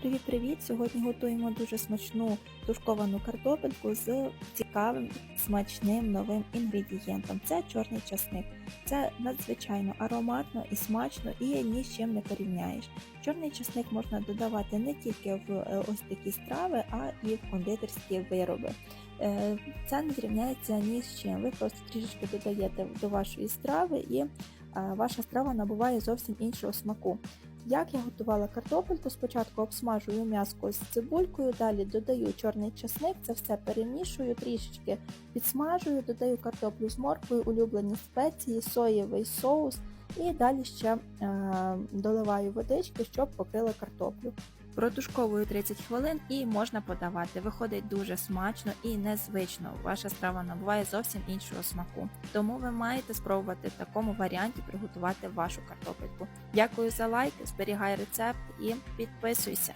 Привіт-привіт! Сьогодні готуємо дуже смачну тушковану картопельку з цікавим смачним новим інгредієнтом. Це чорний часник. Це надзвичайно ароматно і смачно і ні з чим не порівняєш. Чорний часник можна додавати не тільки в е, ось такі страви, а і в кондитерські вироби. Е, Це не зрівняється ні з чим. Ви просто трішечки додаєте до вашої страви і е, ваша страва набуває зовсім іншого смаку. Як я готувала картопельку, спочатку обсмажую м'яско з цибулькою, далі додаю чорний часник, це все перемішую, трішечки підсмажую, додаю картоплю з морквою, улюблені спеції, соєвий соус і далі ще е, доливаю водички, щоб покрила картоплю. Протушковую 30 хвилин і можна подавати. Виходить дуже смачно і незвично. Ваша страва набуває зовсім іншого смаку. Тому ви маєте спробувати в такому варіанті приготувати вашу картопельку. Дякую за лайк, зберігай рецепт і підписуйся.